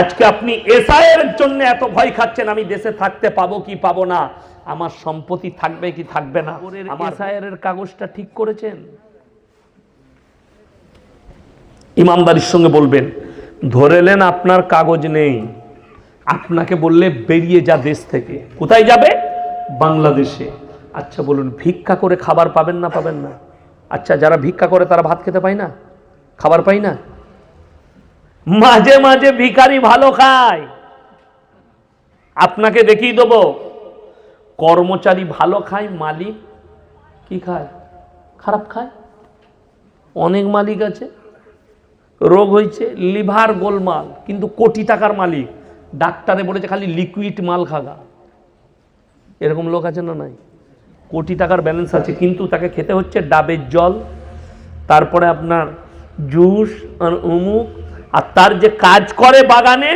আজকে আপনি এসআইয়ের জন্য এত ভয় খাচ্ছেন আমি দেশে থাকতে পাবো কি পাবো না? আমার সম্পত্তি থাকবে কি থাকবে না? আমার এসআইয়ের কাগজটা ঠিক করেছেন? ইমানদারির সঙ্গে বলবেন ধরেলেন আপনার কাগজ নেই। আপনাকে বললে বেরিয়ে যা দেশ থেকে। কোথায় যাবে? বাংলাদেশে। আচ্ছা বলুন ভিক্ষা করে খাবার পাবেন না পাবেন না? আচ্ছা যারা ভিক্ষা করে তারা ভাত খেতে পায় না? খাবার পায় না? মাঝে মাঝে ভিখারি ভালো খায়। আপনাকে দেখিয়ে দেবো, কর্মচারী ভালো খায়, মালিক কি খায়? খারাপ খায়? অনেক মালিক আছে, রোগ হয়েছে, লিভার গোলমাল, কিন্তু কোটি টাকার মালিক। ডাক্তারে বলেছে খালি লিকুইড মাল খাগা। এরকম লোক আছে না নাই? কোটি টাকার ব্যালেন্স আছে, কিন্তু তাকে খেতে হচ্ছে ডাবের জল, তারপরে আপনার জুস আর অমুক আর তার যে কাজ করে বাগানে,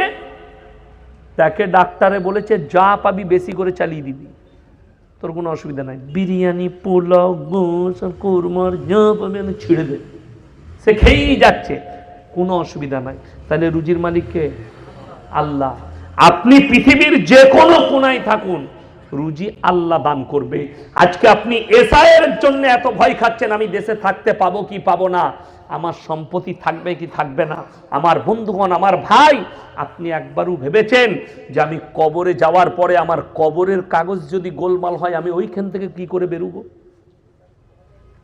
তাকে ডাক্তারে বলেছে, যা পাবি বেশি করে চালিয়ে দিবি। তোর কোনো অসুবিধা নাই। বিরিয়ানি, পোলাও গোস কোরমার যা পাবি আমি ছিঁড়ে দে সে খেয়েই যাচ্ছে। কোনো অসুবিধা নাই। তাহলে রুজির মালিককে আল্লাহ, আপনি পৃথিবীর যে কোনো কোনায় থাকুন, রুজি আল্লাহ দান করবে। আজকে আপনি এসআইয়ের জন্য এত ভয় খাচ্ছেন, আমি দেশে থাকতে পাবো কি পাবো না? আমার সম্পত্তি থাকবে কি থাকবে না? আমার বন্ধুগণ, আমার ভাই, আপনি একবারও ভেবেছেন যে আমি কবরে যাওয়ার পরে আমার কবরের কাগজ যদি গোলমাল হয়, আমি ওইখান থেকে কি করে বেরোবো?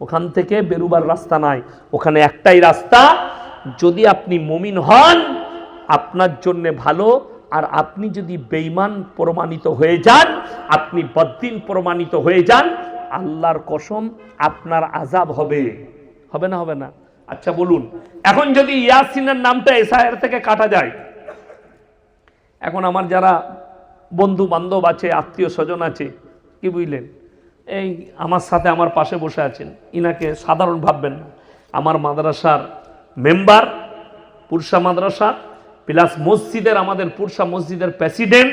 ওখান থেকে বেরুবার রাস্তা নাই। ওখানে একটাই রাস্তা, যদি আপনি মমিন হন, আপনার জন্যে ভালো, আর আপনি যদি বেইমান প্রমাণিত হয়ে যান, আপনি বদ্দিন প্রমাণিত হয়ে যান, আল্লাহর কসম আপনার আজাব হবে। হবে না হবে না? আচ্ছা বলুন। এখন যদি ইয়াসিনের নামটা এসআইআর থেকে কাটা যায়, এখন আমার যারা বন্ধু বান্ধব আছে আত্মীয় স্বজন আছে, কি বুঝলেন? এই আমার সাথে আমার পাশে বসে আছেন, ইনাকে সাধারণ ভাববেন না। আমার মাদ্রাসার মেম্বার, পুরসা মাদ্রাসা, প্লাস মসজিদের, আমাদের পুরসা মসজিদের প্রেসিডেন্ট,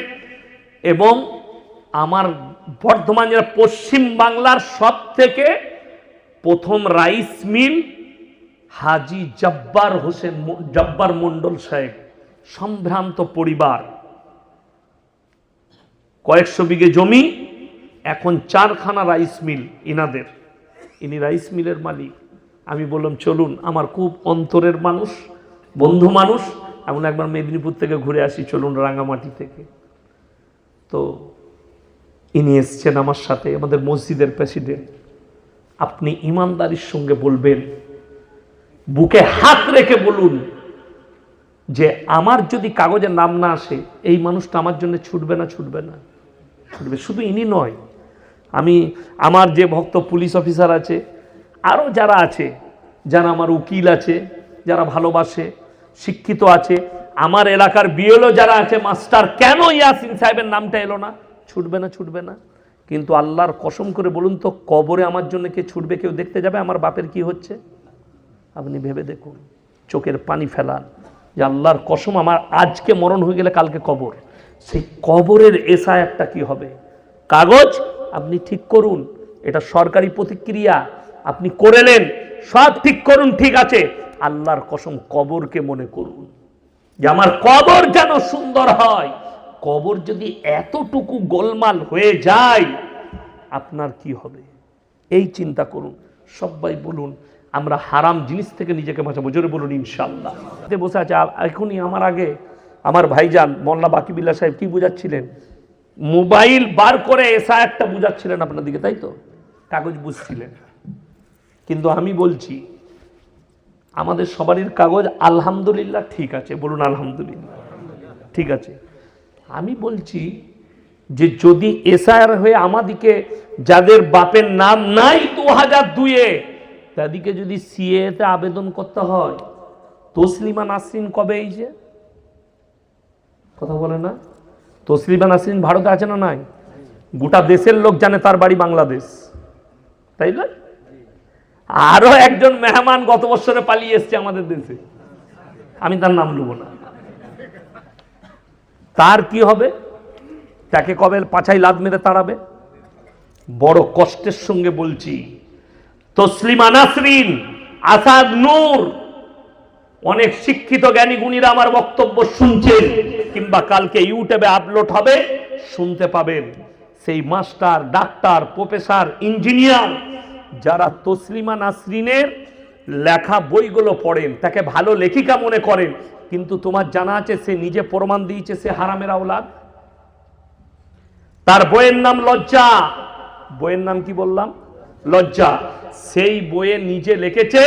এবং আমার বর্ধমান জেলার পশ্চিম বাংলার সব থেকে প্রথম রাইস মিল হাজি জব্বার হোসেন জব্বার মণ্ডল সাহেব, সম্ভ্রান্ত পরিবার। কয়েকশো বিঘে জমি, এখন চারখানা রাইস মিল ইনাদের। ইনি রাইস মিলের মালিক। আমি বললাম, চলুন, আমার খুব অন্তরের মানুষ, বন্ধু মানুষ, এমন একবার মেদিনীপুর থেকে ঘুরে আসি, চলুন রাঙামাটি থেকে। তো ইনি এসছেন আমার সাথে, আমাদের মসজিদের প্রেসিডেন্ট। আপনি ইমানদারির সঙ্গে বলবেন বুকে হাত রেখে বলুন যে আমার যদি কাগজে নাম না আসে, এই মানুষটা আমার জন্য ছুটবে না ছুটবে না। ছুটবে। শুধু ইনি নয়, আমি, আমার যে ভক্ত পুলিশ অফিসার আছে আরও যারা আছে, যারা আমার উকিল আছে, যারা ভালোবাসে, শিক্ষিত আছে, আমার এলাকার বিএলও যারা আছে, মাস্টার কেন ইয়াসিন সাহেবের নামটা এলো না? ছুটবে না ছুটবে না। কিন্তু আল্লাহর কসম করে বলুন তো, কবরে আমার জন্য কে ছুটবে, কেউ দেখতে যাবে আমার বাপের কি হচ্ছে? আপনি ভেবে দেখুন, চোখের পানি ফেলান যে আল্লাহর কসম, আমার আজকে মরণ হয়ে গেলে কালকে কবর। সেই কবরের এসা একটা কি হবে? কাগজ? আপনি ঠিক করুন, এটা সরকারি প্রতিক্রিয়া, আপনি করেলেন সব ঠিক করুন, ঠিক আছে। আল্লাহর কসম, কবরকে মনে করুন। যে আমার কবর যেন সুন্দর হয়। কবর যদি এতটুকু গোলমাল হয়ে যায়, আপনার কি হবে? এই চিন্তা করুন, সবাই বলুন আমরা হারাম জিনিস থেকে নিজেকে বাঁচাবো। জোরে বলুন ইনশাল্লাহ বসে আছে এখনই আমার আগে আমার ভাইজান মোল্লা বাকিবিল্লা সাহেব কি বুঝাচ্ছিলেন? মোবাইল বার করে এসা একটা বুঝাচ্ছিলেন আপনার দিকে, তাই তো? কাগজ বুঝছিলেন। কিন্তু আমি বলছি, আমাদের সবারই কাগজ আলহামদুলিল্লাহ ঠিক আছে, বলুন আলহামদুলিল্লাহ, ঠিক আছে। আমি বলছি যে যদি এসআর হয়ে আমাদিকে যাদের বাপের নাম নাই দু হাজার দুয়ে তাদেরকে যদি সিএতে আবেদন করতে হয়, তসলিমা নাসরিন কবে এই যে? কথা বলে না? তসলিমা নাসরিন ভারতে আছে না নাই? গোটা দেশের লোক জানে তার বাড়ি বাংলাদেশ। তাই না? আরও একজন মেহমান গত বছরে পালিয়ে এসছে আমাদের দেশে। আমি তার নাম নেব না। তার কি হবে? তাকে কবে পাছাই লাদ মেরে তাড়াবে? বড় কষ্টের সঙ্গে বলছি। তসলিমা নাসরিন, আসাদ নূর। অনেক শিক্ষিত জ্ঞানী গুণীরা আমার বক্তব্য শুনছেন, কিংবা কালকে ইউটিউবে আপলোড হবে, শুনতে পাবেন। সেই মাস্টার, ডাক্তার, প্রফেসর, ইঞ্জিনিয়ার, যারা তসলিমা নাসরিনের লেখা বইগুলো পড়েন, তাকে ভালো লেখিকা মনে করেন, কিন্তু তোমার জানা আছে সে নিজে প্রমাণ দিয়েছে সে হারামের আওলাদ? তার বইয়ের নাম লজ্জা। বইয়ের নাম কি বললাম? লজ্জা। সেই বইয়ে নিজে লিখেছে,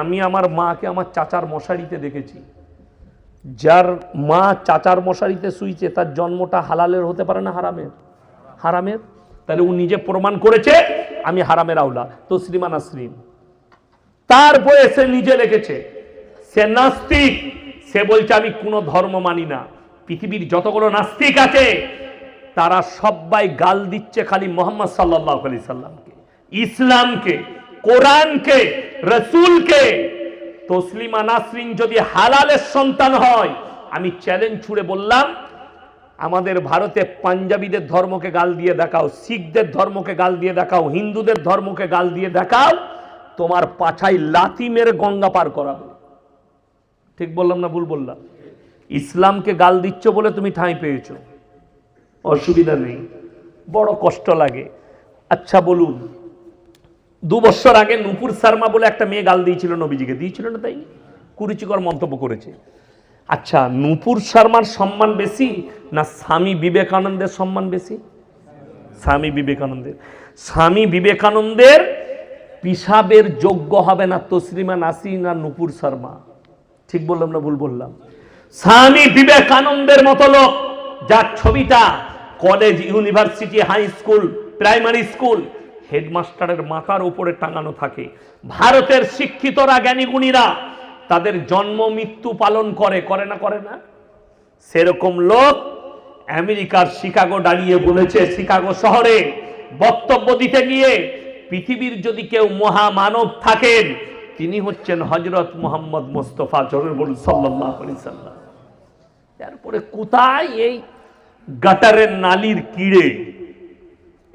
আমি আমার মাকে আমার চাচার মশারিতে দেখেছি। যার মা চাচার মশারিতে শুইছে, তার জন্মটা হালালের হতে পারে না হারামের? হারামের? তাহলে ও নিজে প্রমাণ করেছে, আমি হারামের আওলা। তসলিমা নাসরিন তার বইয়ে সে নিজে লিখেছে, সে নাস্তিক, সে বলছে, আমি কোনো ধর্ম মানি না। পৃথিবীর যতগুলো নাস্তিক আছে, তারা সবাই গাল দিচ্ছে খালি মোহাম্মদ সাল্লাহ আলি সাল্লামকে ইসলামকে, কোরআনকে, রসুলকে, তসলিমা নাসরিন যদি হালালের সন্তান হয়, আমি চ্যালেঞ্জ ছুড়ে বললাম, আমাদের ভারতে পাঞ্জাবিদের ধর্মকে গাল দিয়ে দেখাও, শিখদের ধর্মকে গাল দিয়ে দেখাও, হিন্দুদের ধর্মকে গাল দিয়ে দেখাও, তোমার পাছায় লাথি মেরে গঙ্গা পার করাবে। ঠিক বললাম না ভুল বললাম? ইসলামকে গাল দিচ্ছ বলে তুমি ঠাঁই পেয়েছ। অসুবিধা নেই, বড় কষ্ট লাগে। আচ্ছা বলুন দু বছর আগে নুপুর শর্মা বলে একটা মেয়ে গাল দিয়েছিল নবীজিকে। দিয়েছিল না তাই? কুরুচিকর মন্তব্য করেছে। আচ্ছা নুপুর শর্মার সম্মান বেশি না স্বামী বিবেকানন্দের সম্মান বেশি? স্বামী বিবেকানন্দের। স্বামী বিবেকানন্দের পিসাবের যোগ্য হবে না তসলিমা নাসি না নুপুর শর্মা। ঠিক বললাম না ভুল বললাম? স্বামী বিবেকানন্দের মতো লোক যার ছবিটা college, university, high school, primary school হেডমাস্টারের মাথার উপরে টাঙানো থাকে। ভারতের শিক্ষিতরা, জ্ঞানীগুণীরা তাদের জন্ম, মৃত্যু পালন করে করে না করে না? সেরকম লোক আমেরিকার শিকাগো দাঁড়িয়ে বলেছে, শিকাগো শহরে বক্তব্য দিতে গিয়ে পৃথিবীর যদি কেউ মহামানব থাকেন, তিনি হচ্ছেন হজরত মোহাম্মদ মোস্তফা জরুল সাল্লাহ সাল্লাম। তারপরে কোথায় এই গাটারের নালির কিড়ে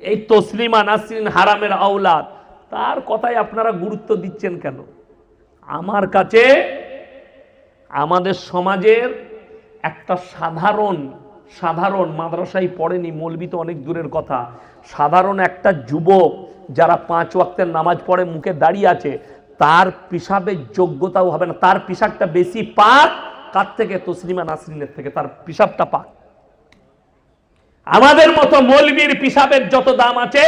এই তসলিমা নাসরিন হারামের আওলাদ, তার কথায় আপনারা গুরুত্ব দিচ্ছেন কেন? আমার কাছে, আমাদের সমাজের একটা সাধারণ সাধারণ, মাদ্রাসায় পড়েনি, মৌলবি তো অনেক দূরের কথা, সাধারণ একটা যুবক যারা পাঁচ ওয়াক্তের নামাজ পড়ে, মুখে দাঁড়িয়ে আছে, তার পিসাবের যোগ্যতাও হবে না, তার পিসাবটা বেশি পাক কার থেকে তসলিমা নাসরিনের থেকে তার পিসাবটা পাক। আমাদের মতো মৌলবীর পিসাবের যত দাম আছে,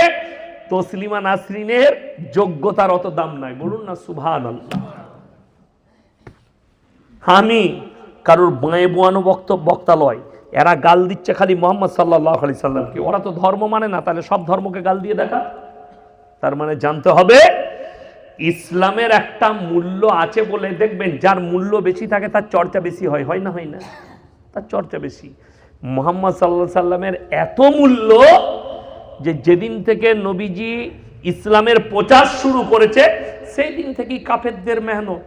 তসলিমা নাসরিনের যোগ্যতার অত দাম নাই। বলুন না সুভান আমি কারোর বাঁয়ে বোয়ানো বক্ত বক্তালয় এরা গাল দিচ্ছে খালি মোহাম্মদ সাল্লাহ আলি সাল্লামকে। ওরা তো ধর্ম মানে না, তাহলে সব ধর্মকে গাল দিয়ে দেখা। তার মানে জানতে হবে, ইসলামের একটা মূল্য আছে বলে দেখবেন, যার মূল্য বেশি থাকে, তার চর্চা বেশি হয়। হয় না হয় না। তার চর্চা বেশি। মোহাম্মদ সাল্লা সাল্লামের এত মূল্য যে যেদিন থেকে নবীজি ইসলামের প্রচার শুরু করেছে, সেই দিন থেকেই কাফেরদের মেহনত।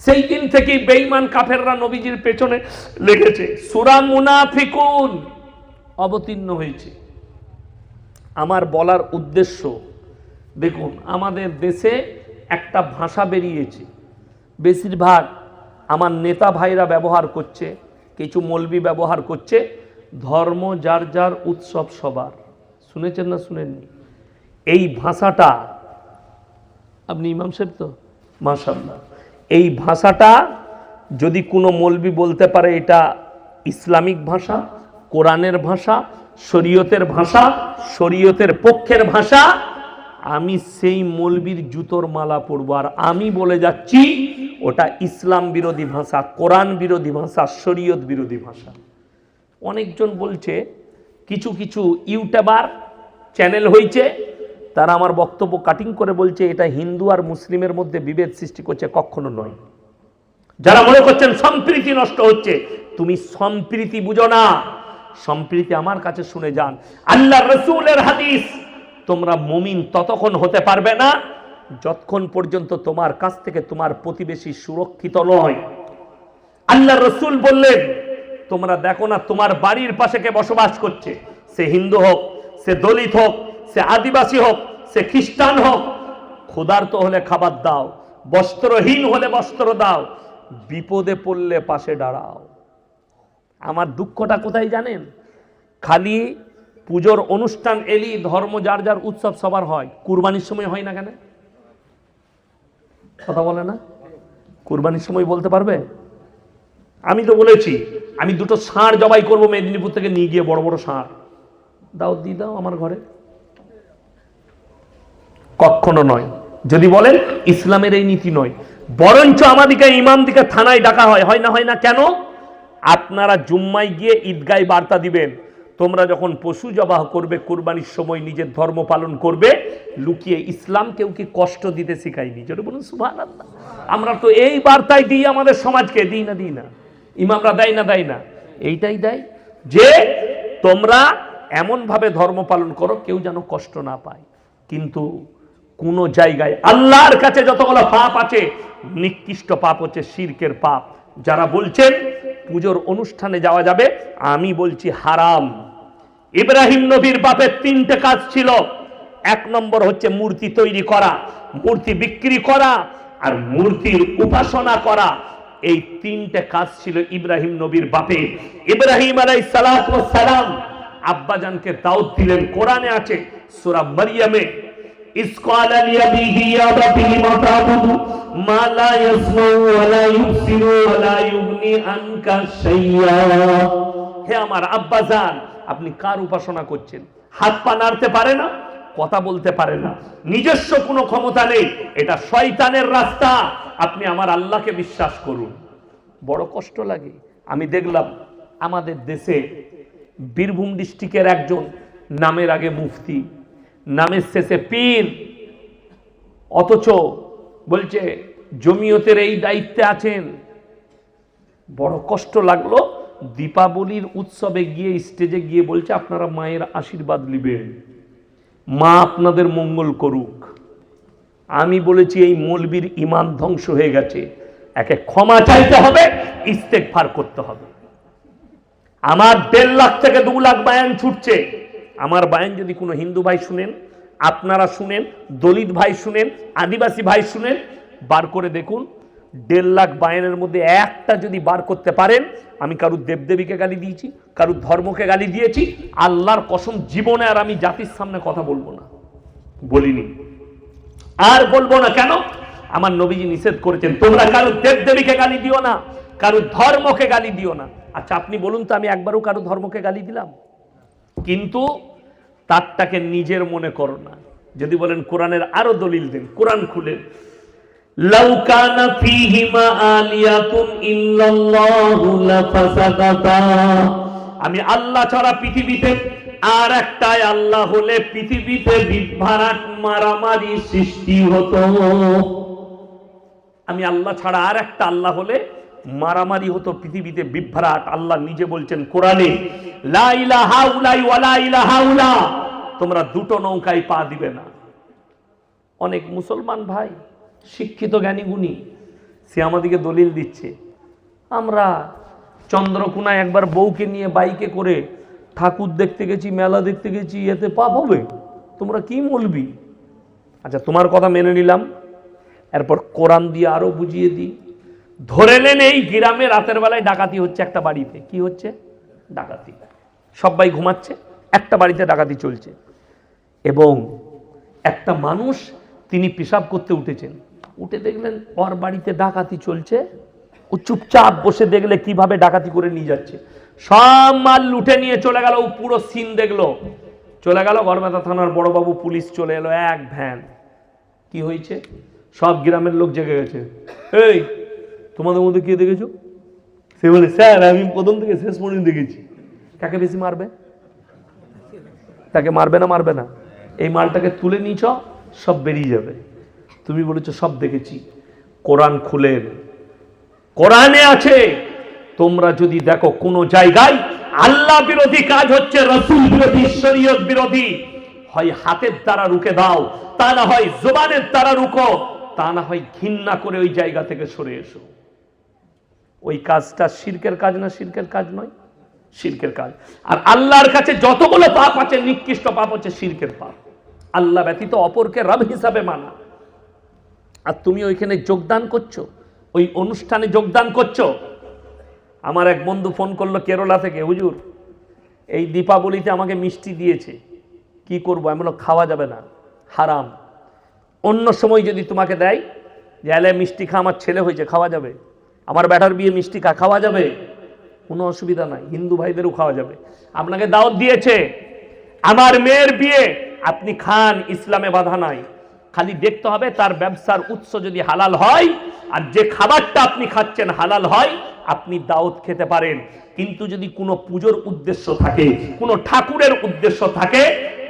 সেই দিন থেকেই বেইমান কাফেররা নবীজির পেছনে লেগেছে। সুরা মুনাফিকুন অবতীর্ণ হয়েছে। আমার বলার উদ্দেশ্য, দেখুন, আমাদের দেশে একটা ভাষা বেরিয়েছে। বেশিরভাগ আমার নেতা ভাইরা ব্যবহার করছে। কিছু মলবি ব্যবহার করছে। ধর্ম যার যার উৎসব সবার। শুনেছেন না শুনেননি? এই ভাষাটা, আপনি ইমাম সাহেব তো? মাশাল্লাহ এই ভাষাটা যদি কোনো মলবি বলতে পারে, এটা ইসলামিক ভাষা, কোরআনের ভাষা, শরীয়তের ভাষা, শরীয়তের পক্ষের ভাষা আমি সেই মলবির জুতোর মালা পরবো। আর আমি বলে যাচ্ছি, ওটা ইসলাম বিরোধী ভাষা, কোরআন বিরোধী ভাষা, শরীয়ত বিরোধী ভাষা। অনেকজন বলছে, কিছু কিছু ইউটিউবার চ্যানেল হয়েছে তারা আমার বক্তব্য কাটিং করে বলছে, এটা হিন্দু আর মুসলিমের মধ্যে বিভেদ সৃষ্টি করছে, কখনো নয়। যারা মনে করছেন সম্প্রীতি নষ্ট হচ্ছে, তুমি সম্প্রীতি বুঝো না। সম্প্রীতি আমার কাছে শুনে যান। আল্লাহ রসুলের হাদিস তোমরা মুমিন ততক্ষণ হতে পারবে না যতক্ষণ পর্যন্ত তোমার কাছ থেকে তোমার প্রতিবেশী সুরক্ষিত নয়। আল্লাহ রসুল বললেন, তোমরা দেখো না, তোমার বাড়ির পাশে কে বসবাস করছে? সে হিন্দু হোক, সে দলিত হোক, সে আদিবাসী হোক, সে খ্রিস্টান হোক। ক্ষুধার্ত হলে খাবার দাও, বস্ত্রহীন হলে বস্ত্র দাও, বিপদে পড়লে পাশে দাঁড়াও। আমার দুঃখটা কোথায় জানেন? খালি পুজোর অনুষ্ঠান এলি, ধর্ম যার যার উৎসব সবার হয়। কুরবানির সময় হয় না কেন? কথা বলে না? কুরবানির সময় বলতে পারবে? আমি তো বলেছি, আমি দুটো ষাঁড় জবাই করব মেদিনীপুর থেকে, নিয়ে গিয়ে বড় বড় ষাঁড়। দাও, দিয়ে দাও আমার ঘরে। কখনো নয়। যদি বলেন, ইসলামের এই নীতি নয়। বরঞ্চ আমাদিকে ইমাম দিকে থানায় ডাকা হয়। হয় না হয় না কেন? আপনারা জুম্মায় গিয়ে ঈদগায় বার্তা দিবেন। তোমরা যখন পশু জবাহ করবে, কোরবানির সময় নিজের ধর্ম পালন করবে, লুকিয়ে ইসলাম কেউ কি কষ্ট দিতে শিখায়নি? যদি বলুন সুভান আমরা তো এই বার্তায় দিই আমাদের সমাজকে, দিই না দিই না। ইমামরা দেয় না দেয় না। এইটাই দেয় যে তোমরা এমনভাবে ধর্ম পালন করো, কেউ যেন কষ্ট না পায়। কিন্তু কোন জায়গায় আল্লাহর কাছে যতগুলো পাপ আছে, নিকৃষ্ট পাপ হচ্ছে শিরকের পাপ। যারা বলছেন, পুজোর অনুষ্ঠানে যাওয়া যাবে, আমি বলছি হারাম। ইব্রাহিম নবীর বাপের তিনটে কাজ ছিল। এক নম্বর হচ্ছে মূর্তি তৈরি করা, মূর্তি বিক্রি করা আর মূর্তির উপাসনা করা। এই তিনটে কাজ ছিল ইব্রাহিম নবীর বাপে ইব্রাহিম আলাই সালাম আব্বাজানকে দাউদ দিলেন, কোরআনে আছে সুরা মারিয়ামে হে আমার আব্বাজান আপনি কার উপাসনা করছেন? হাত পা নাড়তে পারে না? কথা বলতে পারে না। নিজস্ব কোনো ক্ষমতা নেই। এটা শয়তানের রাস্তা। আপনি আমার আল্লাহকে বিশ্বাস করুন। বড় কষ্ট লাগে। আমি দেখলাম আমাদের দেশে বীরভূম ডিস্ট্রিক্টের একজন নামের আগে মুফতি, নামের শেষে পীর, অথচ বলছে, জমিয়তের এই দায়িত্বে আছেন। বড় কষ্ট লাগল। দীপাবলির উৎসবে গিয়ে, স্টেজে গিয়ে বলছে, আপনারা মায়ের আশীর্বাদ নেবেন। মা আপনাদের মঙ্গল করুক। আমি বলেছি, এই মলবির ইমান ধ্বংস হয়ে গেছে। একে ক্ষমা চাইতে হবে ইস্তেকফার করতে হবে। আমার দেড় লাখ থেকে দু লাখ বায়ান ছুটছে। আমার বায়ান যদি কোনো হিন্দু ভাই শুনেন, আপনারা শুনেন, দলিত ভাই শুনেন, আদিবাসী ভাই শুনেন, বার করে দেখুন দেড় লাখ বায়ানের মধ্যে একটা যদি বার করতে পারেন, আমি কারুর দেবদেবীকে গালি দিয়েছি, কারুর ধর্মকে গালি দিয়েছি, আল্লাহর কসম জীবনে আর আমি জাতির সামনে কথা বলব না। বলিনি। আর বলব না কেন? আমার নবীজি নিষেধ করেছেন, তোমরা কারুর দেবদেবীকে গালি দিও না, কারুর ধর্মকে গালি দিও না। আচ্ছা আপনি বলুন তো, আমি একবারও কারও ধর্মকে গালি দিলাম? কিন্তু তারটাকে নিজের মনে করো না। যদি বলেন, কোরআনের আরও দলিল দেন, কোরআন খুলেন। লাউ কানা ফীহিমা আলিয়াতুন ইল্লাল্লাহু আমি আল্লাহ ছাড়া পৃথিবীতে আর একটাই আল্লাহ হলে পৃথিবীতে বিভ্রাট মারামারি সৃষ্টি হতো। আমি আল্লাহ ছাড়া আর একটা আল্লাহ হলে মারামারি হতো, পৃথিবীতে বিভ্রাট। আল্লাহ নিজে বলছেন কোরআনে, লা ইলাহা উলাই ওয়ালা তোমরা দুটো নৌকায় পা দিবে না। অনেক মুসলমান ভাই শিক্ষিত জ্ঞানী গুণী, সে আমাদেরকে দলিল দিচ্ছে। আমরা চন্দ্রকোনায় একবার বউকে নিয়ে বাইকে করে ঠাকুর দেখতে গেছি, মেলা দেখতে গেছি, এতে পাপ হবে? তোমরা কি বলবি? আচ্ছা তোমার কথা মেনে নিলাম। এরপর কোরআন দিয়ে আরও বুঝিয়ে দিই। ধরে নেন এই গ্রামে রাতের বেলায় ডাকাতি হচ্ছে একটা বাড়িতে। কি হচ্ছে? ডাকাতি। সবাই ঘুমাচ্ছে, একটা বাড়িতে ডাকাতি চলছে। এবং একটা মানুষ তিনি পেশাব করতে উঠেছেন। উঠে দেখলেন ওর বাড়িতে ডাকাতি চলছে। ও চুপচাপ বসে দেখলে কীভাবে ডাকাতি করে নিয়ে যাচ্ছে। সব মাল লুটে নিয়ে চলে গেল ও পুরো সিন দেখল। চলে গেল গড়বেতা থানার বড়বাবু পুলিশ চলে এলো এক ভ্যান। কি হয়েছে? সব গ্রামের লোক জেগে গেছে। এই তোমাদের মধ্যে কে দেখেছ? সে বলে স্যার আমি প্রথম থেকে শেষ পর্যন্ত দেখেছি। কাকে বেশি মারবে? তাকে মারবে না মারবে না? এই মালটাকে তুলে নিচ সব বেরিয়ে যাবে। তুমি বলেছ, সব দেখেছি। কোরআন খুলেন কোরআনে আছে, তোমরা যদি দেখো কোনো জায়গায় আল্লাহ বিরোধী কাজ হচ্ছে, রসুল বিরোধী, শরীয়ত বিরোধী, হয় হাতের দ্বারা রুকে দাও, তা না হয় জোবানের দ্বারা রুকো তা না হয় ঘৃণা করে ওই জায়গা থেকে সরে এসো। ওই কাজটা শিরকের কাজ না শিরকের কাজ নয়? শিরকের কাজ। আর আল্লাহর কাছে যতগুলো পাপ আছে, নিকৃষ্ট পাপ হচ্ছে শিরকের পাপ। আল্লাহ ব্যতীত অপরকে রব হিসাবে মানা। আর তুমি ওইখানে যোগদান করছ, ওই অনুষ্ঠানে যোগদান করছ। আমার এক বন্ধু ফোন করল কেরলা থেকে, হুজুর, এই দীপাবলিতে আমাকে মিষ্টি দিয়েছে, কি করব? আমি খাওয়া যাবে না, হারাম। অন্য সময় যদি তোমাকে দেয় যে মিষ্টি খা আমার ছেলে হয়েছে, খাওয়া যাবে। আমার ব্যাটার বিয়ে মিষ্টি খা, খাওয়া যাবে। কোনো অসুবিধা নাই, হিন্দু ভাইদেরও খাওয়া যাবে। আপনাকে দাওয়াত দিয়েছে, আমার মেয়ের বিয়ে, আপনি খান, ইসলামে বাধা নাই। খালি দেখতে হবে তার ব্যবসার উৎস যদি হালাল হয়, আর যে খাবারটা আপনি খাচ্ছেন হালাল হয়, আপনি দাওয়াত খেতে পারেন। কিন্তু যদি কোনো পুজোর উদ্দেশ্য থাকে, কোনো ঠাকুরের উদ্দেশ্য থাকে,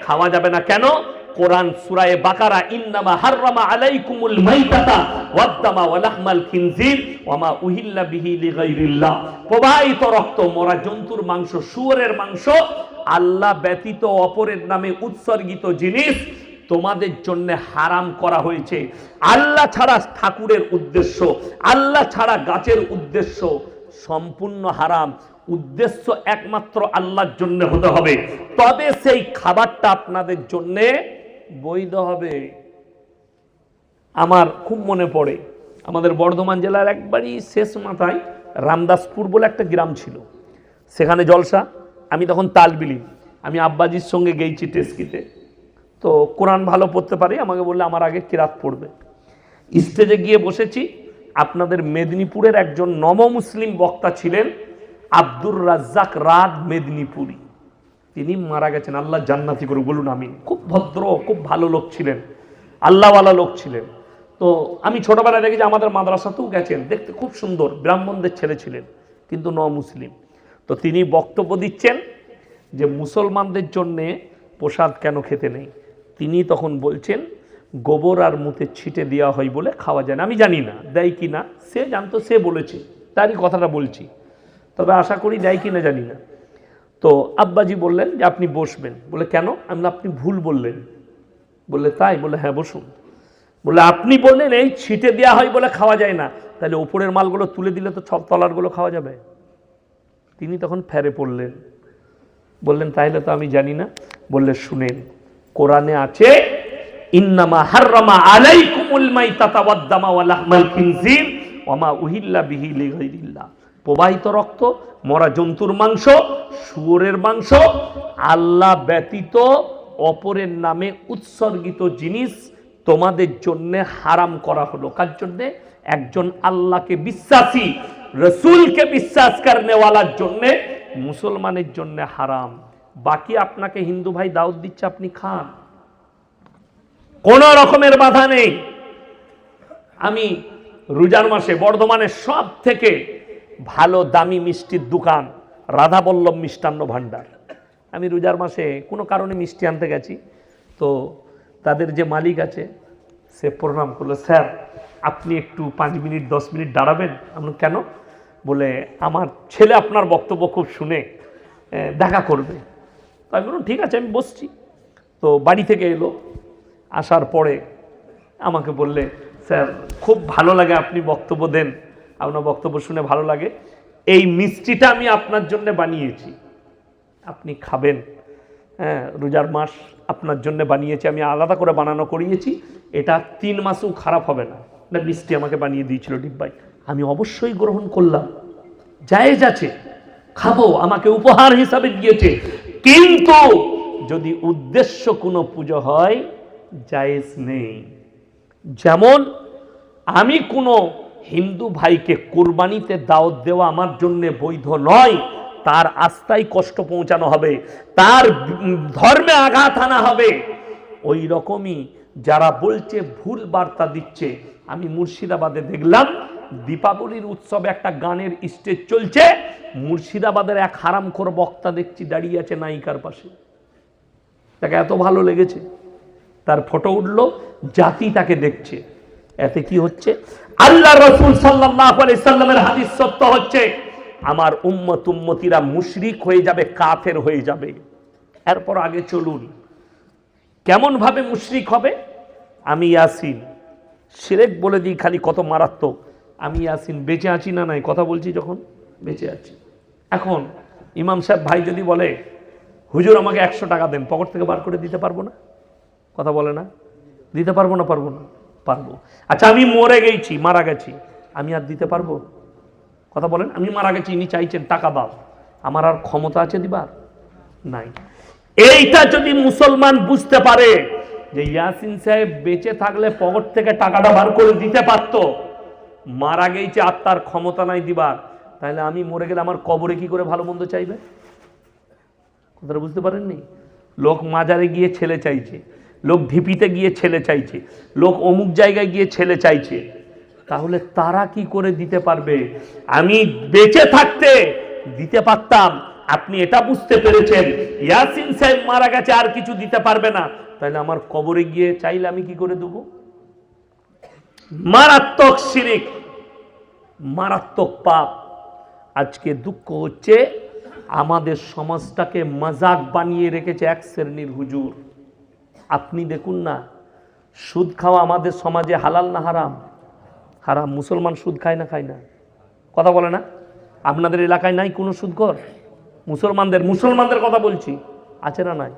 খাওয়া যাবে না কেন? কোরআন সুরায়ে বাকারা, ইন্নামা হাররামা আলাইকুমুল মাইতাতা ওয়াদ্দামা ওয়া লাহমাল খিনজির ওয়া মা উহিল্লা বিহি লিগাইরিল্লাহ। প্রবাহিত রক্ত মরা জন্তুর মাংস, শুয়োরের মাংস, আল্লাহ ব্যতীত অপরের নামে উৎসর্গিত জিনিস তোমাদের জন্য হারাম করা হয়েছে। আল্লাহ ছাড়া ঠাকুরের উদ্দেশ্য, আল্লাহ ছাড়া গাছের উদ্দেশ্য সম্পূর্ণ হারাম। উদ্দেশ্য একমাত্র আল্লাহর জন্য হতে হবে। তবে সেই খাবারটা আপনাদের জন্য বৈধ হবে। আমার খুব মনে পড়ে, আমাদের বর্ধমান জেলার একবারই শেষ মাথায় রামদাসপুর বলে একটা গ্রাম ছিল। সেখানে জলসা, আমি তখন তালবিলি, আমি আব্বাজির সঙ্গে গেইছি টেস্কিতে। তো কোরআন ভালো পড়তে পারি? আমাকে বললে, আমার আগে কিরাত পড়বে। স্টেজে গিয়ে বসেছি। আপনাদের মেদিনীপুরের একজন নবমুসলিম বক্তা ছিলেন আব্দুর রাজ্জাক রাত মেদিনীপুরি। তিনি মারা গেছেন। আল্লাহ জান্নাতি করে, বলুন আমি খুব ভদ্র, খুব ভালো লোক ছিলেন। আল্লাহওয়ালা লোক ছিলেন। তো আমি ছোটবেলায় দেখেছি, আমাদের মাদ্রাসাতেও গেছেন। দেখতে খুব সুন্দর, ব্রাহ্মণদের ছেলে ছিলেন, কিন্তু ন মুসলিম তো তিনি বক্তব্য দিচ্ছেন যে, মুসলমানদের জন্যে প্রসাদ কেন খেতে নেই? তিনি তখন বলছেন, গোবর আর মুতে ছিটে দেওয়া হয় বলে খাওয়া যায় না। আমি জানি না, দেয় কি না? সে জানতো, সে বলেছে, তারই কথাটা বলছি। তবে আশা করি দেয় কি না জানি না। তো আব্বাজি বললেন যে, আপনি বসবেন। বলে, কেন? আমি আপনি ভুল বললেন। বললে, তাই? বলে হ্যাঁ বসুন। বলে আপনি বললেন, এই ছিটে দেওয়া হয় বলে খাওয়া যায় না। তাহলে ওপরের মালগুলো তুলে দিলে তো সব তলারগুলো খাওয়া যাবে। তিনি তখন ফেরে পড়লেন। বললেন তাইলে তো আমি জানি না। বললে, শুনেন কোরআনে আছে প্রবাহিত রক্ত, মরা জন্তুর মাংস, শুয়োরের মাংস, আল্লাহ ব্যতীত অপরের নামে উৎসর্গিত জিনিস তোমাদের জন্যে হারাম করা হলো। কার জন্যে? একজন আল্লাহকে বিশ্বাসী, রসুলকে বিশ্বাস করনেওয়ালার জন্যে, মুসলমানের জন্য হারাম। বাকি আপনাকে হিন্দু ভাই দাউদ দিচ্ছে, আপনি খান। কোন রকমের বাধা নেই। আমি রোজার মাসে বর্ধমানের সব থেকে ভালো দামি মিষ্টির দোকান রাধাবল্লভ মিষ্টান্ন ভাণ্ডার। আমি রোজার মাসে কোনো কারণে মিষ্টি আনতে গেছি, তো তাদের যে মালিক আছে, সে প্রণাম করল, স্যার, আপনি একটু পাঁচ মিনিট, দশ মিনিট দাঁড়াবেন? আমি কেন? বলে, আমার ছেলে আপনার বক্তব্য খুব শুনে দেখা করবে। আমি বললাম, ঠিক আছে, আমি বসছি। তো বাড়ি থেকে এলো। আসার পরে আমাকে বললে, স্যার, খুব ভালো লাগে আপনি বক্তব্য দেন। আপনার বক্তব্য শুনে ভালো লাগে। এই মিষ্টিটা আমি আপনার জন্য বানিয়েছি। আপনি খাবেন। হ্যাঁ রোজার মাস আপনার জন্য বানিয়েছি। আমি আলাদা করে বানানো করিয়েছি। এটা তিন মাসেও খারাপ হবে না। না, মিষ্টি আমাকে বানিয়ে দিয়েছিল ডিব্বাই আমি অবশ্যই গ্রহণ করলাম। জায়েজ আছে। খাব, আমাকে উপহার হিসাবে দিয়েছে। কিন্তু যদি উদ্দেশ্য কোনো পুজো হয়, জায়েজ নেই। যেমন আমি কোনো হিন্দু ভাইকে কোরবানিতে দাওয়াত দেওয়া আমার জন্যে বৈধ নয়, তার আস্থায় কষ্ট পৌঁছানো হবে, তার ধর্মে আঘাত আনা হবে, ওই রকমই যারা বলছে ভুল বার্তা দিচ্ছে, আমি মুর্শিদাবাদে দেখলাম দীপাবলির উৎসবে একটা গানের স্টেজ চলছে। মুর্শিদাবাদের এক হারামখোর বক্তা দেখছি দাঁড়িয়ে আছে নায়িকার পাশে। তাকে এত ভালো লেগেছে। তার ফটো উঠল, জাতি তাকে দেখছে। এতে কি হচ্ছে? আল্লাহ রসুল সাল্লামের হাদিস সত্য হচ্ছে, আমার উম্মত উম্মতিরা মুশরিক হয়ে যাবে, কাফের হয়ে যাবে। এরপর আগে চলুন। কেমন ভাবে মুশরিক হবে? আমি ইয়াসিন। সিরেক বলে দিই খালি কত মারাত্মক। আমি ইয়াসিন, বেঁচে আছি না নাই? কথা বলছি যখন, বেঁচে আছি। এখন, ইমাম সাহেব ভাই যদি বলে, হুজুর, আমাকে একশো টাকা দেন, পকেট থেকে বার করে দিতে পারব না? কথা বলে না। দিতে পারব না পারব না। পারব। আচ্ছা আমি মরে গেছি, মারা গেছি। আমি আর দিতে পারব? কথা বলেন, আমি মারা গেছি, ইনি চাইছেন টাকা দাও। আমার আর ক্ষমতা আছে দিবার? নাই। এইটা যদি মুসলমান বুঝতে পারে যে ইয়াসিন সাহেব বেঁচে থাকলে পকেট থেকে টাকাটা বার করে দিতে পারতো মারা গেছে আত্মার ক্ষমতা নাই দিবার। তাহলে আমি মরে গেলে আমার কবরে কি করে ভালো মন্দ চাইবে? কথাটা বুঝতে পারেননি? লোক মাজারে গিয়ে ছেলে চাইছে, লোক ঢিপিতে গিয়ে ছেলে চাইছে, লোক অমুক জায়গায় গিয়ে ছেলে চাইছে। তাহলে তারা কি করে দিতে পারবে? আমি বেঁচে থাকতে দিতে পারতাম। আপনি এটা বুঝতে পেরেছেন। ইয়াসিন সাহেব মারা গেছে, আর কিছু দিতে পারবে না। তাহলে আমার কবরে গিয়ে চাইলে আমি কি করে দেবো? মারাত্মক শিরিক, মারাত্মক পাপ। আজকে দুঃখ হচ্ছে, আমাদের সমাজটাকে মজাক বানিয়ে রেখেছে এক শ্রেণির হুজুর। আপনি দেখুন না, সুদ খাওয়া আমাদের সমাজে হালাল না হারাম? হারাম, মুসলমান সুদ খায় না খায় না। কথা বলে না? আপনাদের এলাকায় নাই কোনো সুদঘর মুসলমানদের মুসলমানদের কথা বলছি, আছে না নাই?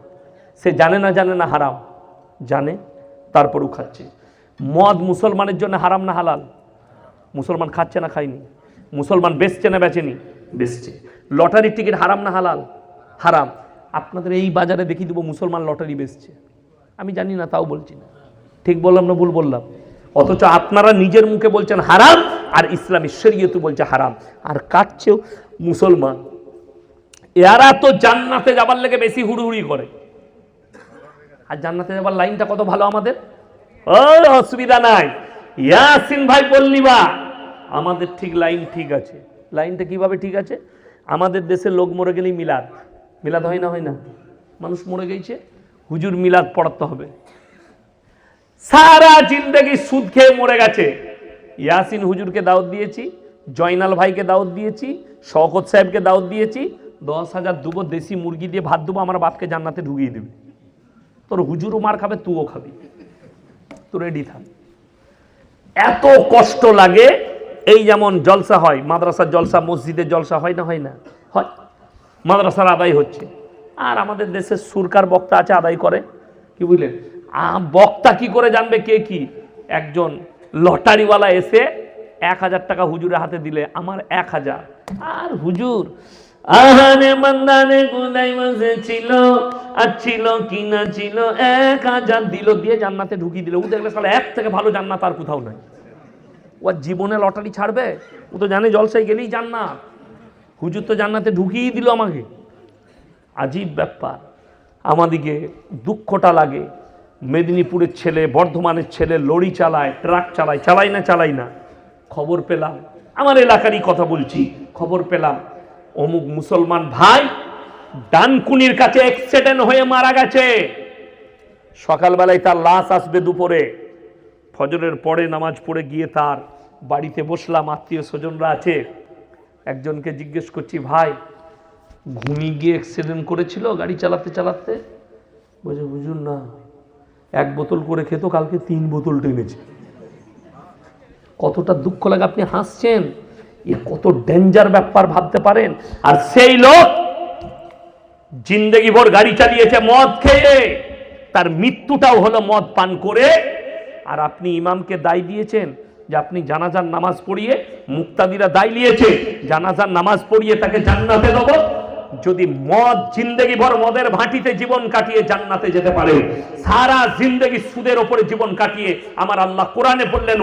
সে জানে না জানে না হারাম, জানে তারপরও খাচ্ছে মদ মুসলমানের জন্য হারাম না হালাল? মুসলমান খাচ্ছে না খায়নি? মুসলমান বেচছে না বেচেনি? বেচছে। লটারির টিকিট হারাম না হালাল? হারাম। আপনাদের এই বাজারে দেখিয়ে দেবো মুসলমান লটারি বেচছে। আমি জানি না, তাও বলছি না। ঠিক বললাম না ভুল বললাম? অথচ আপনারা নিজের মুখে বলছেন হারাম, আর ইসলামী শরীয়তু বলছে হারাম। আর কাটছেও মুসলমান? এরা তো জান্নাতে যাবার লেগে বেশি হুড়ুহুড়ি করে। আর জান্নাতে যাবার লাইনটা কত ভালো আমাদের? ও অসুবিধা নাই। ইয়াসিন ভাই বললি বা, আমাদের ঠিক লাইন ঠিক আছে। লাইনটা কীভাবে ঠিক আছে? আমাদের দেশে লোক মরে গেলেই মিলাদ। মিলাদ হয় না হয় না? মানুষ মরে গেছে, হুজুর মিলাদ পড়াতে হবে। সারা জিন্দগি সুদ খেয়ে মরে গেছে। ইয়াসিন হুজুরকে দাওয়াত দিয়েছি, জয়নাল ভাইকে দাওয়াত দিয়েছি, শওকত সাহেবকে দাওয়াত দিয়েছি। দশ হাজার দুবো দেশি মুরগি দিয়ে ভাত দেবো, আমার বাপকে জান্নাতে ঢুকিয়ে দেবে। তোর হুজুরও মার খাবে, তুইও খাবি। রেডি থাক। এত কষ্ট লাগে, এই যেমন জলসা হয়, মাদ্রাসার জলসা মসজিদের জলসা হয় না হয় না? হয়। মাদ্রাসার আদায় হচ্ছে। আর আমাদের দেশের সুরকার বক্তা আছে, আদায় করে। কি বুঝলেন? বক্তা কি করে জানবে কে কি? একজন লটারিওয়ালা এসে এক হাজার টাকা হুজুরের হাতে দিলে, আমার এক হাজার। আর হুজুর আহারে মান্দানে গুলাই মাঝে ছিল, আর ছিল কি না ছিল, এক হাজার দিল, দিয়ে জান্নাতে ঢুকিয়ে দিল। ও দেখলে সালে এক থেকে ভালো জান্নাত আর কোথাও নাই। ও জীবনে লটারি ছাড়বে? ও তো জানে জলসাই গেলেই জান্নাত। হুজুর তো জান্নাতে ঢুকিয়ে দিল আমাকে। আজীব ব্যাপার। আমাদিকে দুঃখটা লাগে। মেদিনীপুরের ছেলে, বর্ধমানের ছেলে, লরি চালায়, ট্রাক চালায়, চালাই না চালাই না। খবর পেলাম। আমার এলাকারই কথা বলছি, খবর পেলাম। অমুক মুসলমান ভাই ডানকুনির কাছে অ্যাক্সিডেন্ট হয়ে মারা গেছে। সকালবেলায় তার লাশ আসবে দুপুরে। ফজরের পরে নামাজ পড়ে গিয়ে তার বাড়িতে বসলাম, আত্মীয় স্বজনরা আছে। একজনকে জিজ্ঞেস করছি, ভাই, ঘুমিয়ে গিয়ে অ্যাক্সিডেন্ট করেছিল গাড়ি চালাতে চালাতে? বলছে বুঝুন না। এক বোতল করে খেত, কালকে তিন বোতল টেনেছে। কতটা দুঃখ লাগে, আপনি হাসছেন। এ কত ডেঞ্জার ব্যাপার ভাবতে পারেন? আর সেই লোক জিন্দগি ভর গাড়ি চালিয়েছে মদ খেয়ে। তার মৃত্যুটাও হলো মদ পান করে। আর আপনি ইমামকে দায় দিয়েছেন যে আপনি জানাজার নামাজ পড়িয়ে মুক্তাদিরা দায় নিয়েছে। জানাজার নামাজ পড়িয়ে তাকে জান্নাতে দেবো। যদি মদ জিন্দগি ভর মদের ভাটিতে জীবন কাটিয়ে জান্নাতে যেতে পারে, সারা জিন্দগি সুদের ওপরে জীবন কাটিয়ে আমার আল্লাহ কোরআনে বললেন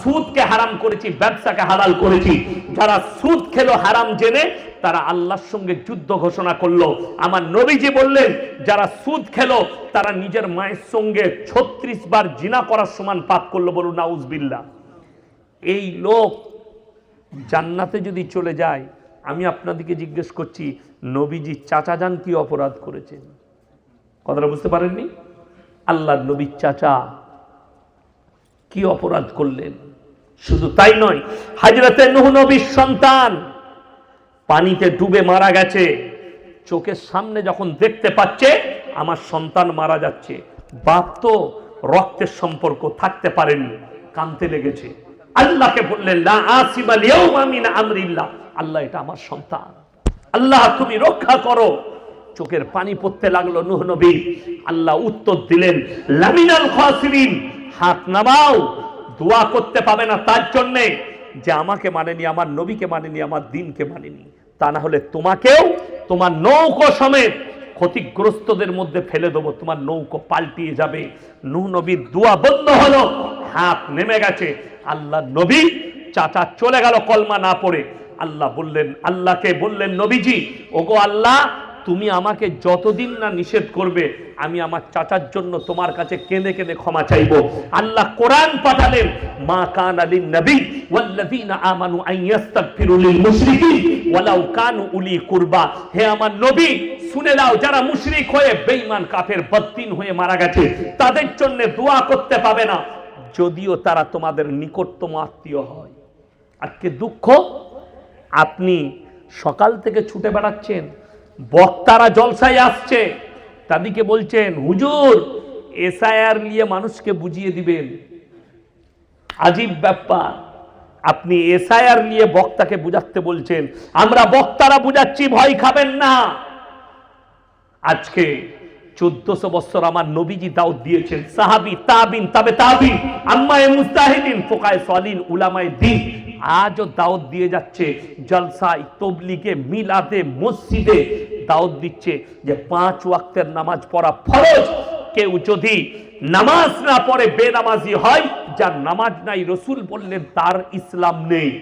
সুদকে হারাম করেছি, ব্যবসাকে হালাল করেছি। যারা সুদ খেলো হারাম জেনে তারা আল্লাহর সঙ্গে যুদ্ধ ঘোষণা করল। আমার নবীজি বললেন, যারা সুদ খেলো তারা নিজের মায়ের সঙ্গে ছত্রিশ বার জিনা করার সমান পাপ করল বলুন, নাউজবিল্লাহ। এই লোক জান্নাতে যদি চলে যায়, আমি আপনাদেরকে জিজ্ঞেস করছি, নবীজি চাচা যান কি অপরাধ করেছেন? কথাটা বুঝতে পারেননি? আল্লাহ নবীর চাচা কি অপরাধ করলেন? শুধু তাই নয়, হাজরতে নুহ নবীর সন্তান পানিতে ডুবে মারা গেছে। চোখের সামনে যখন দেখতে পাচ্ছে, আমার সন্তান মারা যাচ্ছে। বাপ তো রক্তের সম্পর্ক থাকতে পারেনি, কানতে লেগেছে। আল্লাহকে বললেন আমরিল্লাহ। আল্লাহ এটা আমার সন্তান। আল্লাহ, তুমি রক্ষা করো। চোখের পানি পড়তে লাগল নুহ নবী। আল্লাহ উত্তর দিলেন, লামিনাল খাসিরিন, হাত নামাও। দোয়া করতে পাবে না তার জন্যে। যে আমাকে মানেনি, আমার নবীকে মানেনি, আমার দিনকে মানেনি। তা না হলে তোমাকেও তোমার নৌকো সমেত ক্ষতিগ্রস্তদের মধ্যে ফেলে দেবো, তোমার নৌকো পাল্টিয়ে যাবে। নু নবীর দোয়া বন্ধ হলো, হাত নেমে গেছে। আল্লাহ নবী, চাচা চলে গেল কলমা না পড়ে। আল্লাহ বললেন, আল্লাহকে বললেন, নবীজি, ওগো আল্লাহ তুমি আমাকে যতদিন না নিষেধ করবে, আমি আমার চাচার জন্য তোমার কাছে কেঁদে কেঁদে ক্ষমা চাইব। আল্লাহ কোরআন পাঠালেন, মা কান আলিন নবী ওয়াল্লাযীনা আমানু আন ইস্তাগফিরু লিল মুশরিকিন ওয়ালাউ কানু উলি কুরবা। হে আমার নবী, শুনে দাও যারা মুশরিক হয়ে বেঈমান, কাফের বদ্দিন হয়ে মারা গেছে, তাদের জন্য দোয়া করতে পাবে না। যদিও তারা তোমাদের নিকটতম আত্মীয় হয়। আজকে দুঃখ, আপনি সকাল থেকে ছুটে বেড়াচ্ছেন বক্তারা জলসায় আসছে। তাদেরকে বলছেন, হুজুর, এসআইআর নিয়ে মানুষকে বুঝিয়ে দিবেন। আজীব ব্যাপার। আপনি এসআইআর নিয়ে বক্তাকে বুঝাতে বলছেন। আমরা বক্তারা বুঝাচ্ছি, ভয় খাবেন না। আজকে চোদ্দশো বছর আমার নবীজি দাউদ দিয়েছেন। সাহাবি, তাবিন, তবে তাবিন আম্মায়ে মুস্তাহিদিন, ফোকায় সলিন উলামায়ে দিন। আজও দাউদ দিয়ে যাচ্ছে জলসায়, তবলিগে, মিলাদে, মসজিদে। দাউদ দিচ্ছে যে পাঁচ ওয়াক্তের নামাজ পড়া ফরজ। কেউ যদি নামাজ না পড়ে বেনামাজি হয়, যার নামাজ নাই, রসুল বললেন, তার ইসলাম নেই।